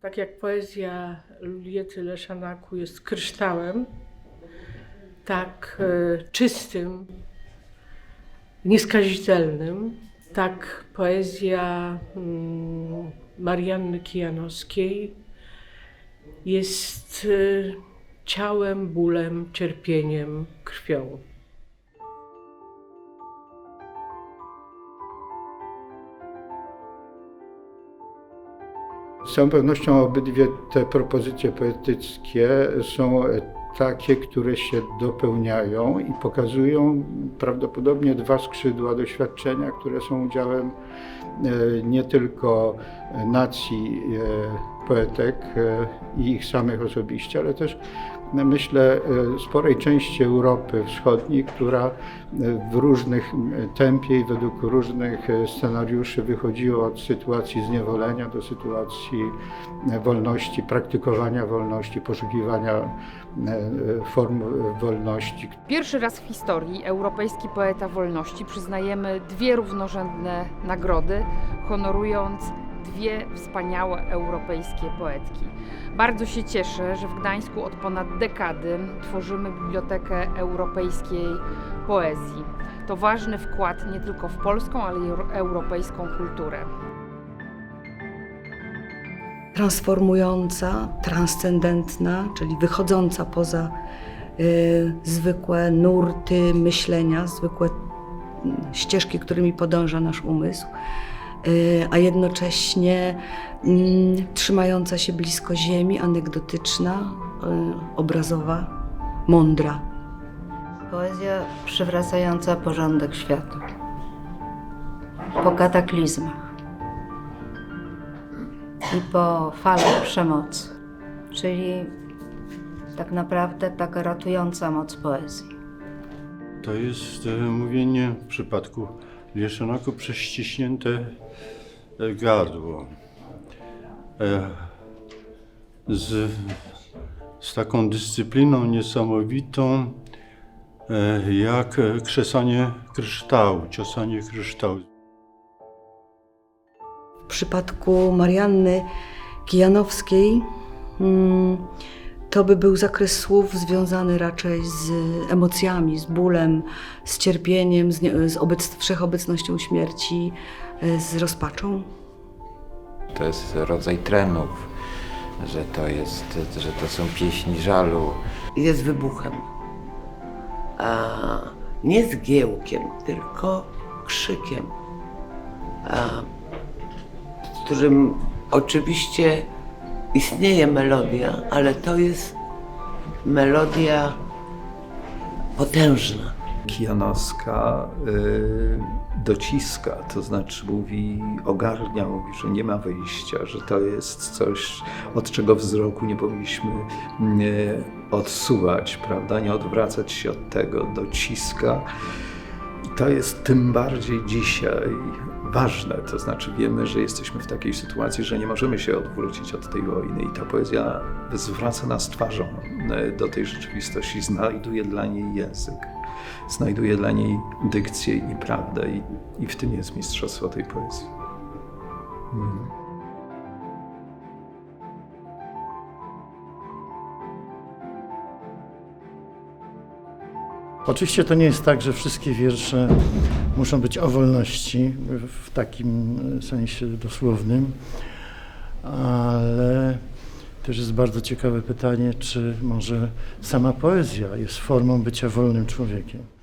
Tak jak poezja Juliety Leszanaku jest kryształem, tak e, czystym, nieskazitelnym, tak poezja mm, Marianny Kijanowskiej jest e, ciałem, bólem, cierpieniem, krwią. Z całą pewnością obydwie te propozycje poetyckie są takie, które się dopełniają i pokazują prawdopodobnie dwa skrzydła doświadczenia, które są udziałem e, nie tylko nacji e, poetek e, i ich samych osobiście, ale też no, myślę e, sporej części Europy Wschodniej, która e, w różnych tempie i według różnych scenariuszy wychodziła od sytuacji zniewolenia do sytuacji wolności, praktykowania wolności, poszukiwania form wolności. Pierwszy raz w historii europejski poeta wolności przyznajemy dwie równorzędne nagrody, honorując dwie wspaniałe europejskie poetki. Bardzo się cieszę, że w Gdańsku od ponad dekady tworzymy Bibliotekę Europejskiej Poezji. To ważny wkład nie tylko w polską, ale i europejską kulturę. transformująca, transcendentna, czyli wychodząca poza y, zwykłe nurty myślenia, zwykłe mm, ścieżki, którymi podąża nasz umysł, a jednocześnie mm, trzymająca się blisko ziemi, anegdotyczna, y, obrazowa, mądra. Poezja przywracająca porządek świata. Po kataklizmach i po falach przemocy, czyli tak naprawdę taka ratująca moc poezji. To jest e, mówienie w przypadku Lieszonaku przez ściśnięte e, gardło. E, z, z taką dyscypliną niesamowitą, e, jak krzesanie kryształu, ciosanie kryształu. W przypadku Marianny Kijanowskiej mm, to by był zakres słów związany raczej z emocjami, z bólem, z cierpieniem, z, nie- z obec, wszechobecnością śmierci, e, z rozpaczą. To jest rodzaj trenów, że to, jest, że to są pieśni żalu. jest wybuchem. A nie zgiełkiem, tylko krzykiem. A, w którym oczywiście istnieje melodia, ale to jest melodia potężna. Kijanowska y, dociska, to znaczy mówi, ogarnia, mówi, że nie ma wyjścia, że to jest coś, od czego wzroku nie powinniśmy y, odsuwać, prawda, nie odwracać się od tego, dociska. To jest tym bardziej dzisiaj ważne, to znaczy wiemy, że jesteśmy w takiej sytuacji, że nie możemy się odwrócić od tej wojny i ta poezja zwraca nas twarzą y, do tej rzeczywistości, znajduje dla niej język znajduje dla niej dykcję i prawdę i, i w tym jest mistrzostwo tej poezji. Mm. Oczywiście to nie jest tak, że wszystkie wiersze muszą być o wolności w takim sensie dosłownym, ale też jest bardzo ciekawe pytanie, czy może sama poezja jest formą bycia wolnym człowiekiem.